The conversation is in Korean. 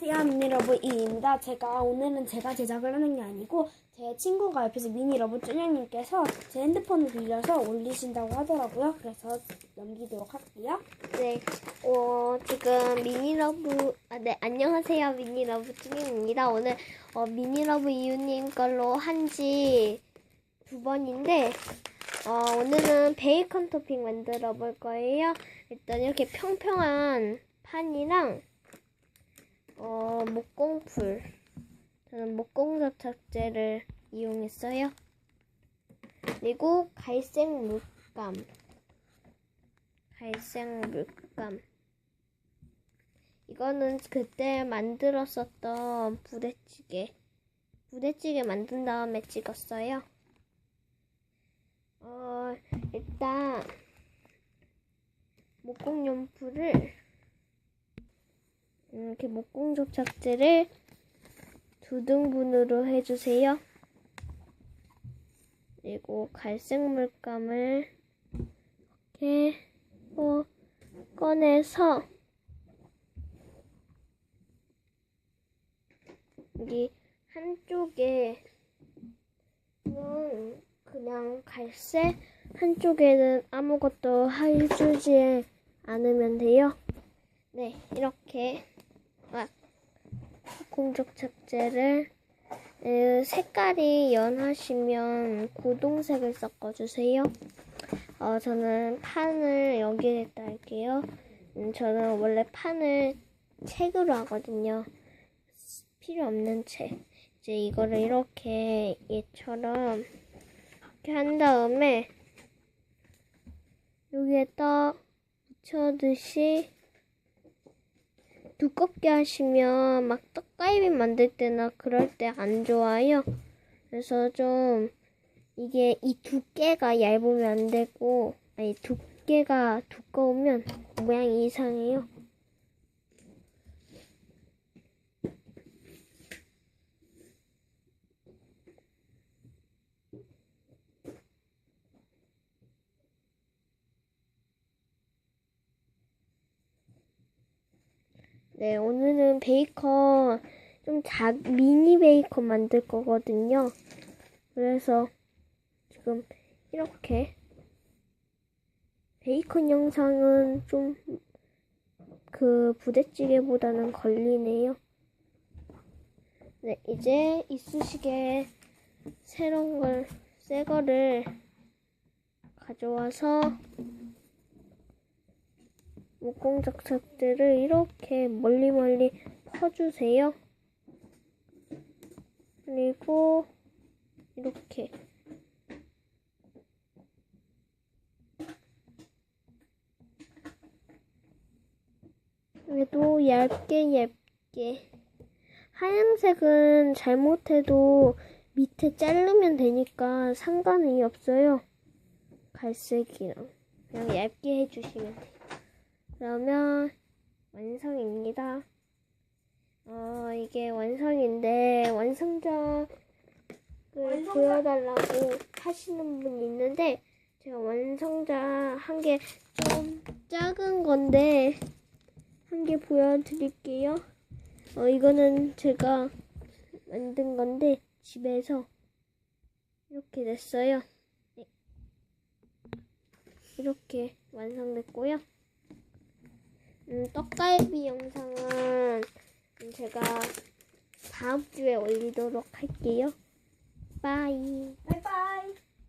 안녕하세요 미니러브 이입니다. 제가 오늘은 제가 제작을 하는 게 아니고 제 친구가 옆에서 미니러브 쭈냥님께서 제 핸드폰을 빌려서 올리신다고 하더라고요. 그래서 넘기도록 할게요. 네, 어, 지금 미니러브, 아, 네, 안녕하세요. 미니러브 쭈님입니다. 오늘, 어, 미니러브 이유님 걸로 한지 두 번인데, 어, 오늘은 베이컨 토핑 만들어 볼 거예요. 일단 이렇게 평평한 판이랑, 어, 목공풀. 저는 목공접착제를 이용했어요. 그리고 갈색 물감. 갈색 물감. 이거는 그때 만들었었던 부대찌개. 부대찌개 만든 다음에 찍었어요. 어, 일단, 목공용풀을, 음, 이렇게 목공 접착제를 두 등분으로 해주세요. 그리고 갈색 물감을 이렇게 어, 꺼내서 여기 한쪽에 는 그냥 갈색 한쪽에는 아무것도 해주지 않으면 돼요. 네, 이렇게 막 공적 착제를 에, 색깔이 연하시면 고동색을 섞어주세요. 어, 저는 판을 여기에다 할게요. 음, 저는 원래 판을 책으로 하거든요. 필요 없는 책. 이제 이거를 이렇게 얘처럼 이렇게 한 다음에 여기에다 묻혀듯이 두껍게 하시면 막 떡갈비 만들 때나 그럴 때 안 좋아요. 그래서 좀 이게 이 두께가 얇으면 안 되고 아니 두께가 두꺼우면 모양이 이상해요. 네, 오늘은 베이컨 좀 작, 미니 베이컨 만들 거거든요. 그래서 지금 이렇게 베이컨 영상은 좀 그 부대찌개보다는 걸리네요. 네, 이제 이쑤시개 새로운 걸, 새 거를 가져와서 목공접착제를 이렇게 멀리 멀리 퍼주세요. 그리고 이렇게 그래도 얇게 얇게 하얀색은 잘못해도 밑에 자르면 되니까 상관이 없어요. 갈색이랑 그냥 얇게 해주시면 돼요. 그러면 완성입니다. 어, 이게 완성인데 완성작을 완성작- 보여달라고 하시는 분이 있는데 제가 완성작 한 개 좀 작은 건데 한 개 보여드릴게요. 어, 이거는 제가 만든 건데 집에서 이렇게 됐어요. 네. 이렇게 완성됐고요. 음, 떡갈비 영상은 제가 다음 주에 올리도록 할게요. 빠이. 바이바이.